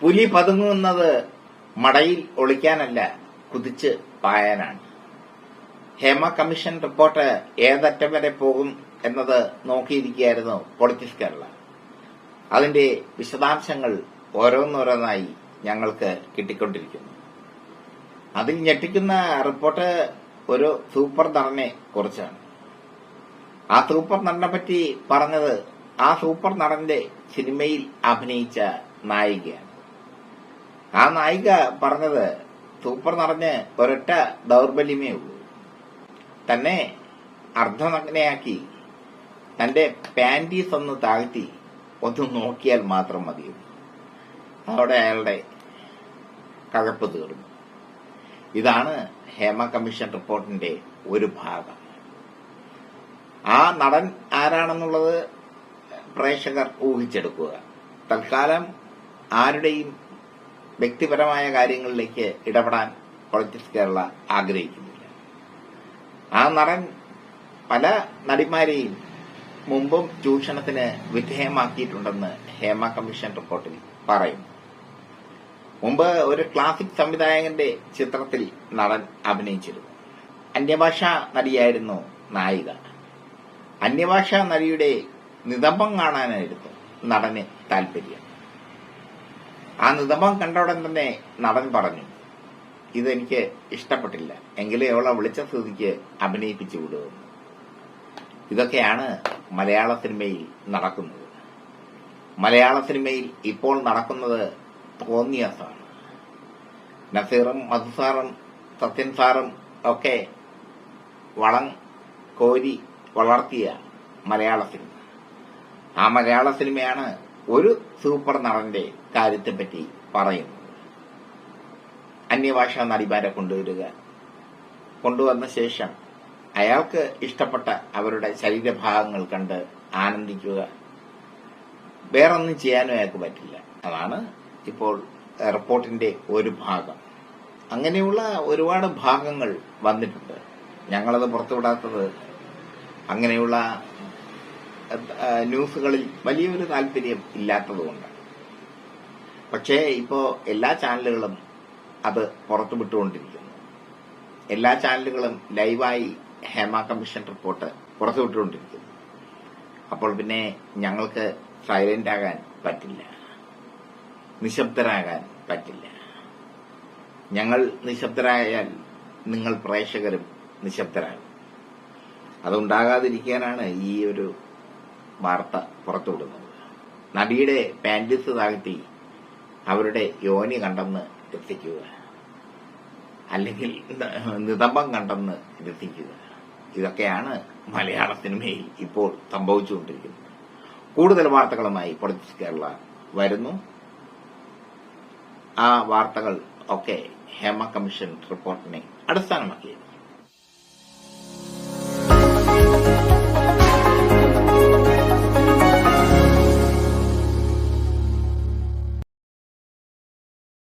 പുലി പതുങ്ങുന്നത് മടയിൽ ഒളിക്കാനല്ല കുതിച്ച് പായാനാണ്. ഹേമ കമ്മീഷൻ റിപ്പോർട്ട് ഏതറ്റം വരെ പോകും എന്നത് നോക്കിയിരിക്കുകയായിരുന്നു പൊളിറ്റിക്സ് കേരള. അതിന്റെ വിശദാംശങ്ങൾ ഓരോന്നോരോന്നായി ഞങ്ങൾക്ക് കിട്ടിക്കൊണ്ടിരിക്കുന്നു. അതിൽ ഞെട്ടിക്കുന്ന റിപ്പോർട്ട് ഒരു സൂപ്പർ നടനെ കുറിച്ചാണ്. ആ സൂപ്പർ നടനെ പറ്റി പറഞ്ഞത് ആ സൂപ്പർ നടന്റെ സിനിമയിൽ അഭിനയിച്ച നായികയാണ്. ആ നായിക പറഞ്ഞത് സൂപ്പർ നിറഞ്ഞ് ഒരൊറ്റ ദൗർബല്യമേ ഉള്ളൂ. തന്നെ അർദ്ധനഗ്നയാക്കി തന്റെ പാന്റീസ് ഒന്ന് താഴ്ത്തി ഒന്ന് നോക്കിയാൽ മാത്രം മതിയും അവിടെ അയാളുടെ കഴപ്പ് തീർന്നു. ഇതാണ് ഹേമ കമ്മീഷൻ റിപ്പോർട്ടിന്റെ ഒരു ഭാഗം. ആ നടൻ ആരാണെന്നുള്ളത് പ്രേക്ഷകർ ഊഹിച്ചെടുക്കുക. തൽക്കാലം ആരുടെയും വ്യക്തിപരമായ കാര്യങ്ങളിലേക്ക് ഇടപെടാൻ പൊളിറ്റിക്സ് കേരള ആഗ്രഹിക്കുന്നില്ല. ആ നടൻ പല നടിമാരെയും മുമ്പും ചൂഷണത്തിന് വിധേയമാക്കിയിട്ടുണ്ടെന്ന് ഹേമ കമ്മീഷൻ റിപ്പോർട്ടിൽ പറയുന്നു. മുമ്പ് ഒരു ക്ലാസിക് സംവിധായകന്റെ ചിത്രത്തിൽ നടൻ അഭിനയിച്ചിരുന്നു. അന്യഭാഷ നടിയായിരുന്നു നായിക. അന്യഭാഷ നടിയുടെ നിതംബം കാണാനായിരുന്നു നടന് താല്പര്യം. ആ നിതംബം ഉടൻ തന്നെ നടൻ പറഞ്ഞു ഇതെനിക്ക് ഇഷ്ടപ്പെട്ടില്ല. എങ്കിലും അവളെ വിളിച്ച സ്ഥിതിക്ക് അഭിനയിപ്പിച്ചു വിടുമെന്ന് ഇതൊക്കെയാണ് മലയാള സിനിമയിൽ നടക്കുന്നത്. മലയാള സിനിമയിൽ ഇപ്പോൾ നടക്കുന്നത് തോന്നിയാസാണ്. നസീറും മധുസാറും സത്യൻ സാറും ഒക്കെ വളം കോരി വളർത്തിയ മലയാള സിനിമ. ആ മലയാള സിനിമയാണ് ഒരു സൂപ്പർ നടന്റെ കാര്യത്തെപ്പറ്റി പറയും. അന്യഭാഷാ നടിമാരെ കൊണ്ടുവരിക. കൊണ്ടുവന്ന ശേഷം അയാൾക്ക് ഇഷ്ടപ്പെട്ട അവരുടെ ശരീരഭാഗങ്ങൾ കണ്ട് ആനന്ദിക്കുക. വേറൊന്നും ചെയ്യാനും അയാൾക്ക് പറ്റില്ല. അതാണ് ഇപ്പോൾ റിപ്പോർട്ടിന്റെ ഒരു ഭാഗം. അങ്ങനെയുള്ള ഒരുപാട് ഭാഗങ്ങൾ വന്നിട്ടുണ്ട്. ഞങ്ങളത് പുറത്തുവിടാത്തത് അങ്ങനെയുള്ള ന്യൂസുകളിൽ വലിയൊരു താല്പര്യം ഇല്ലാത്തതുകൊണ്ട്. പക്ഷേ ഇപ്പോ എല്ലാ ചാനലുകളും അത് പുറത്തു വിട്ടുകൊണ്ടിരിക്കുന്നു. എല്ലാ ചാനലുകളും ലൈവായി ഹേമ കമ്മീഷൻ റിപ്പോർട്ട് പുറത്തുവിട്ടുകൊണ്ടിരിക്കുന്നു അപ്പോൾ പിന്നെ ഞങ്ങൾക്ക് സൈലന്റ് ആകാൻ പറ്റില്ല. നിശബ്ദരാകാൻ പറ്റില്ല. ഞങ്ങൾ നിശബ്ദരായാൽ നിങ്ങൾ പ്രേക്ഷകരും നിശബ്ദരാകും. അതുണ്ടാകാതിരിക്കാനാണ് ഈ ഒരു വാർത്ത പുറത്തുവിടുന്നത്. നബിയുടെ പാൻഡിസ് താഴ്ത്തി അവരുടെ യോനി കണ്ടെന്ന് രസിക്കുക. അല്ലെങ്കിൽ നിതംബം കണ്ടെന്ന് രസിക്കുക. ഇതൊക്കെയാണ് മലയാള സിനിമയിൽ ഇപ്പോൾ സംഭവിച്ചുകൊണ്ടിരിക്കുന്നത്. കൂടുതൽ വാർത്തകളുമായി പൊളിറ്റിക്സ് കേരള വരുന്നു. ആ വാർത്തകൾ ഒക്കെ ഹേമ കമ്മീഷൻ റിപ്പോർട്ടിനെ അടിസ്ഥാനമാക്കിയിരുന്നു